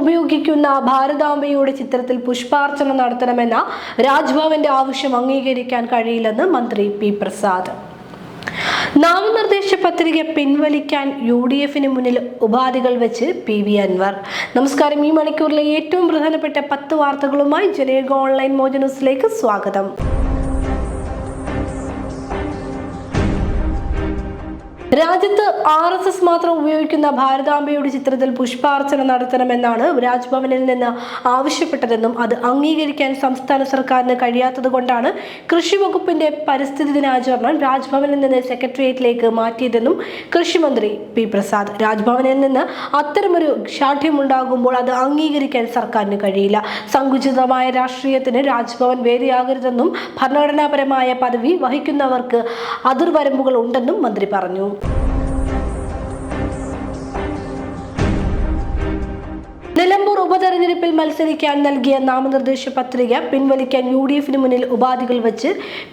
ഉപയോഗിക്കുന്ന ഭാരതാംബയുടെ ചിത്രത്തിൽ പുഷ്പാർച്ചന നടത്തണമെന്ന രാജ്ഭവന്റെ ആവശ്യം അംഗീകരിക്കാൻ കഴിയില്ലെന്ന് മന്ത്രി പി പ്രസാദ്. നാമനിർദ്ദേശ പത്രിക പിൻവലിക്കാൻ യു ഡി എഫിന് മുന്നിൽ ഉപാധികൾ വെച്ച് പി വി അൻവർ. നമസ്കാരം. ഈ മണിക്കൂറിലെ ഏറ്റവും പ്രധാനപ്പെട്ട പത്ത് വാർത്തകളുമായി ജനേക ഓൺലൈൻ മോജ ന്യൂസിലേക്ക് സ്വാഗതം. രാജ്യത്ത് ആർ എസ് എസ് മാത്രം ഉപയോഗിക്കുന്ന ഭാരതാംബയുടെ ചിത്രത്തിൽ പുഷ്പാർച്ചന നടത്തണമെന്നാണ് രാജ്ഭവനിൽ നിന്ന് ആവശ്യപ്പെട്ടതെന്നും അത് അംഗീകരിക്കാൻ സംസ്ഥാന സർക്കാരിന് കഴിയാത്തത് കൊണ്ടാണ് കൃഷി വകുപ്പിന്റെ പരിസ്ഥിതി ദിനാചരണം രാജ്ഭവനിൽ നിന്ന് സെക്രട്ടേറിയറ്റിലേക്ക് മാറ്റിയതെന്നും കൃഷിമന്ത്രി പി പ്രസാദ്. രാജ്ഭവനിൽ നിന്ന് അത്തരമൊരു ശാഠ്യമുണ്ടാകുമ്പോൾ അത് അംഗീകരിക്കാൻ സർക്കാരിന് കഴിയില്ല. സങ്കുചിതമായ രാഷ്ട്രീയത്തിന് രാജ്ഭവൻ വേദിയാകരുതെന്നും ഭരണഘടനാപരമായ പദവി വഹിക്കുന്നവർക്ക് അതിർവരമ്പുകൾ ഉണ്ടെന്നും മന്ത്രി പറഞ്ഞു. നിലമ്പൂർ ഉപതെരഞ്ഞെടുപ്പിൽ മത്സരിക്കാൻ നൽകിയ നാമനിർദ്ദേശ പത്രിക പിൻവലിക്കാൻ യു ഡി എഫിന് മുന്നിൽ ഉപാധികൾ വെച്ച്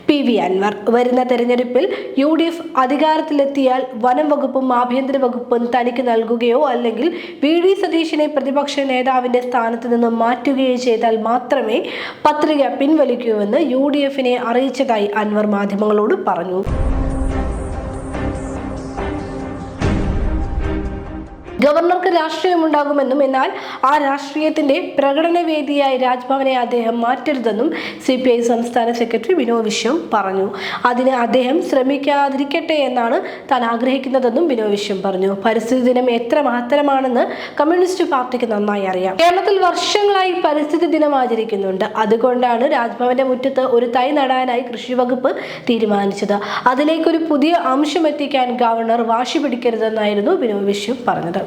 പി വി അൻവർ. വരുന്ന തെരഞ്ഞെടുപ്പിൽ യു ഡി എഫ് അധികാരത്തിലെത്തിയാൽ വനം വകുപ്പും ആഭ്യന്തര വകുപ്പും തനിക്ക് നൽകുകയോ അല്ലെങ്കിൽ വി ഡി സതീശിനെ പ്രതിപക്ഷ നേതാവിന്റെ സ്ഥാനത്ത് നിന്ന് മാറ്റുകയോ ചെയ്താൽ മാത്രമേ പത്രിക പിൻവലിക്കൂവെന്ന് യു ഡി എഫിനെ അറിയിച്ചതായി അൻവർ മാധ്യമങ്ങളോട് പറഞ്ഞു. ഗവർണർക്ക് രാഷ്ട്രീയമുണ്ടാകുമെന്നും എന്നാൽ ആ രാഷ്ട്രീയത്തിന്റെ പ്രകടന വേദിയായി രാജ്ഭവനെ അദ്ദേഹം മാറ്റരുതെന്നും സി പി ഐ സംസ്ഥാന സെക്രട്ടറി വിനോദ് വിശ്വം പറഞ്ഞു. അതിന് അദ്ദേഹം ശ്രമിക്കാതിരിക്കട്ടെ എന്നാണ് താൻ ആഗ്രഹിക്കുന്നതെന്നും വിനോദ് വിശ്വം പറഞ്ഞു. പരിസ്ഥിതി ദിനം എത്ര മഹത്തരമാണെന്ന് കമ്മ്യൂണിസ്റ്റ് പാർട്ടിക്ക് നന്നായി അറിയാം. കേരളത്തിൽ വർഷങ്ങളായി പരിസ്ഥിതി ദിനം ആചരിക്കുന്നുണ്ട്. അതുകൊണ്ടാണ് രാജ്ഭവന്റെ മുറ്റത്ത് ഒരു തൈ നടാനായി കൃഷിവകുപ്പ് തീരുമാനിച്ചത്. അതിലേക്കൊരു പുതിയ അംശം എത്തിക്കാൻ ഗവർണർ വാശി പിടിക്കരുതെന്നായിരുന്നു വിനോദ് വിശ്വം പറഞ്ഞത്.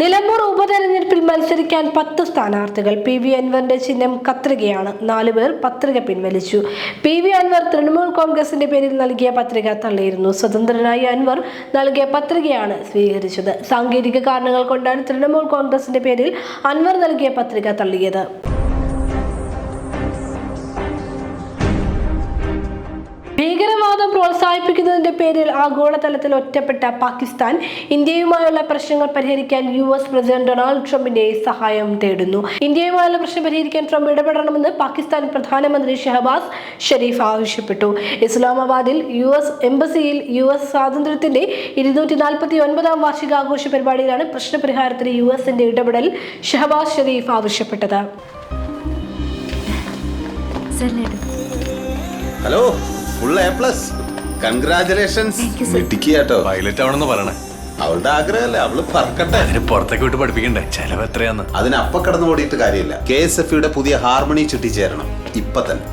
നിലമ്പൂർ ഉപതെരഞ്ഞെടുപ്പിൽ മത്സരിക്കാൻ പത്ത് സ്ഥാനാർത്ഥികൾ. പി വി അൻവറിന്റെ ചിഹ്നം കത്രികയാണ്. നാലുപേർ പത്രിക പിൻവലിച്ചു. പി വി അൻവർ തൃണമൂൽ കോൺഗ്രസിന്റെ പേരിൽ നൽകിയ പത്രിക തള്ളിയിരുന്നു. സ്വതന്ത്രനായി അൻവർ നൽകിയ പത്രികയാണ് സ്വീകരിച്ചത്. സാങ്കേതിക കാരണങ്ങൾ കൊണ്ടാണ് തൃണമൂൽ കോൺഗ്രസിന്റെ പേരിൽ അൻവർ നൽകിയ പത്രിക തള്ളിയത്. ഭീകരവാദം പ്രോത്സാഹിപ്പിക്കുന്നതിന്റെ പേരിൽ ആഗോളതലത്തിൽ ഒറ്റപ്പെട്ട പാകിസ്ഥാൻ ഇന്ത്യയുമായുള്ള പ്രശ്നങ്ങൾ പരിഹരിക്കാൻ യു എസ് പ്രസിഡന്റ് ഡൊണാൾഡ് ട്രംപിന്റെ സഹായം തേടുന്നു. ഇന്ത്യയുമായുള്ള പ്രശ്നം പരിഹരിക്കാൻ ട്രംപ് ഇടപെടണമെന്ന് പാകിസ്ഥാൻ പ്രധാനമന്ത്രി ഷഹബാസ് ഷെരീഫ് ആവശ്യപ്പെട്ടു. ഇസ്ലാമാബാദിൽ യു എസ് എംബസിയിൽ യു എസ് സ്വാതന്ത്ര്യത്തിന്റെ ഇരുന്നൂറ്റി നാൽപ്പത്തി ഒൻപതാം വാർഷികാഘോഷ പരിപാടിയിലാണ് പ്രശ്നപരിഹാരത്തിന് യു എസിന്റെ ഇടപെടൽ ഷഹബാസ് ഷെരീഫ് ആവശ്യപ്പെട്ടത്. Hello. Full A plus congratulations pilot ആവണമെന്ന് പറയണേ. അവളുടെ ആഗ്രഹമല്ലേ അവൾ പറക്കട്ടെ. അതിന് പുറത്തേക്ക് വിട്ട് പഠിപ്പിക്കണ്ടേ? ചെലവ് എത്രയാന്ന്? അതിന് കടന്നു ഓടിയിട്ട് കാര്യമില്ല. കെ എസ് എഫ് യുടെ പുതിയ ഹാർമണി ചുറ്റി ചേരണം. ഇപ്പൊ തന്നെ.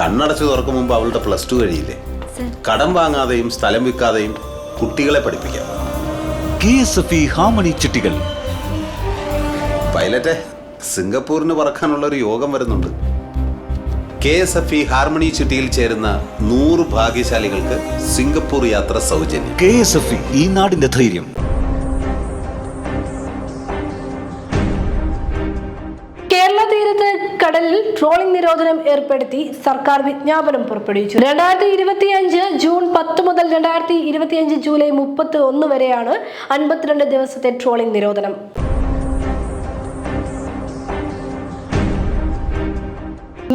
കണ്ണടച്ചു തുറക്കും മുമ്പ് അവളുടെ പ്ലസ് ടു കഴിയില്ലേ? കടം വാങ്ങാതെയും സ്ഥലം വിൽക്കാതെയും കുട്ടികളെ പഠിപ്പിക്കാം. K S F E harmony ചിട്ടികൾ. പൈലറ്റെ സിംഗപ്പൂരിന് പറക്കാനുള്ള ഒരു യോഗം വരുന്നുണ്ട്. K S F E harmony ചിട്ടിയിൽ ചേരുന്ന നൂറ് ഭാഗ്യശാലികൾക്ക് സിംഗപ്പൂർ യാത്ര സൗജന്യം. കെ എസ് എഫ് ഇ ഈ നാടിന്റെ ധൈര്യം. കേരള തീരത്ത് കടലിൽ ട്രോളിംഗ് നിരോധനം ഏർപ്പെടുത്തി സർക്കാർ വിജ്ഞാപനം പുറപ്പെടുവിച്ചു. രണ്ടായിരത്തി ഇരുപത്തി അഞ്ച് ജൂൺ പത്ത് മുതൽ രണ്ടായിരത്തി ഇരുപത്തി അഞ്ച് ജൂലൈ മുപ്പത്തി ഒന്ന് വരെയാണ് അൻപത്തിരണ്ട് ദിവസത്തെ ട്രോളിംഗ് നിരോധനം.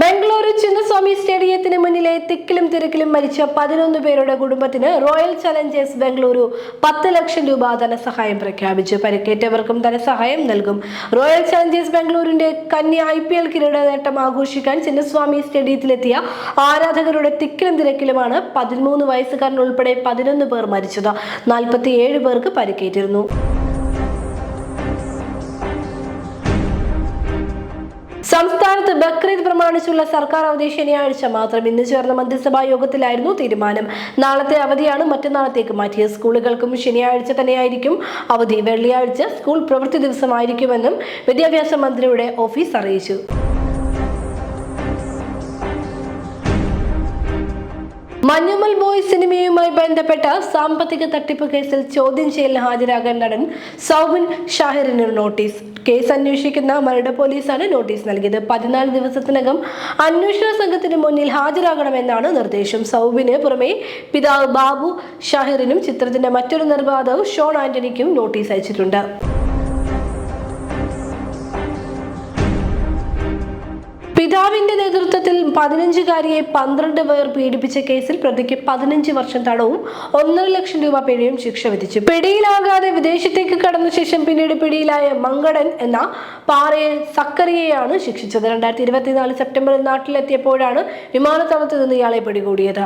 ബംഗളൂരു ചിന്നസ്വാമി സ്റ്റേഡിയത്തിന് മുന്നിലെ തിക്കിലും തിരക്കിലും മരിച്ച പതിനൊന്ന് പേരുടെ കുടുംബത്തിന് റോയൽ ചലഞ്ചേഴ്സ് ബംഗളൂരു പത്ത് ലക്ഷം രൂപ ധനസഹായം പ്രഖ്യാപിച്ചു. പരിക്കേറ്റവർക്കും ധനസഹായം നൽകും. റോയൽ ചലഞ്ചേഴ്സ് ബംഗളൂരുവിന്റെ കന്യ ഐ പി എൽ കിരീട നേട്ടം ആഘോഷിക്കാൻ ചിന്നസ്വാമി സ്റ്റേഡിയത്തിലെത്തിയ ആരാധകരുടെ തിക്കിലും തിരക്കിലുമാണ് പതിമൂന്ന് വയസ്സുകാരൻ ഉൾപ്പെടെ പതിനൊന്ന് പേർ മരിച്ചത്. നാൽപ്പത്തിയേഴ് പേർക്ക് പരിക്കേറ്റിരുന്നു. സംസ്ഥാനത്ത് ബക്രീദ് പ്രമാണിച്ചുള്ള സർക്കാർ അവധി ശനിയാഴ്ച മാത്രം ഇന്ന് ചേർന്ന മന്ത്രിസഭാ യോഗത്തിലായിരുന്നു തീരുമാനം. നാളത്തെ അവധിയാണ് മറ്റന്നാളത്തേക്ക് മാറ്റിയത് സ്കൂളുകൾക്കും ശനിയാഴ്ച തന്നെയായിരിക്കും അവധി. വെള്ളിയാഴ്ച സ്കൂൾ പ്രവൃത്തി ദിവസമായിരിക്കുമെന്നും വിദ്യാഭ്യാസ മന്ത്രിയുടെ ഓഫീസ് അറിയിച്ചു. മഞ്ഞുമൽ ബോയ് സിനിമയുമായി ബന്ധപ്പെട്ട സാമ്പത്തിക തട്ടിപ്പ് കേസിൽ ചോദ്യം ചെയ്യലിന് ഹാജരാകാൻ നടൻ സൗബിൻ ഷാഹിറിന് നോട്ടീസ്. കേസ് അന്വേഷിക്കുന്ന മരട് പോലീസാണ് നോട്ടീസ് നൽകിയത്. പതിനാല് ദിവസത്തിനകം അന്വേഷണ സംഘത്തിന് മുന്നിൽ ഹാജരാകണമെന്നാണ് നിർദ്ദേശം. സൗബിന് പുറമെ പിതാവ് ബാബു ഷാഹിറിനും ചിത്രത്തിന്റെ മറ്റൊരു നിർമ്മാതാവ് ഷോൺ ആന്റണിക്കും നോട്ടീസ് അയച്ചിട്ടുണ്ട്. പിതാവിന്റെ നേതൃത്വത്തിൽ പതിനഞ്ചുകാരിയെ പന്ത്രണ്ട് പേർ പീഡിപ്പിച്ച കേസിൽ പ്രതിക്ക് പതിനഞ്ച് വർഷം തടവും ഒന്നര ലക്ഷം രൂപ പിഴയും ശിക്ഷ വിധിച്ചു. പിടിയിലാകാതെ വിദേശത്തേക്ക് കടന്ന ശേഷം പിന്നീട് പിടിയിലായ മങ്കടൻ എന്ന പാറയെ സക്കറിയെയാണ് ശിക്ഷിച്ചത്. രണ്ടായിരത്തി ഇരുപത്തിനാല് സെപ്റ്റംബറിൽ നാട്ടിലെത്തിയപ്പോഴാണ് വിമാനത്താവളത്തിൽ നിന്ന് ഇയാളെ പിടികൂടിയത്.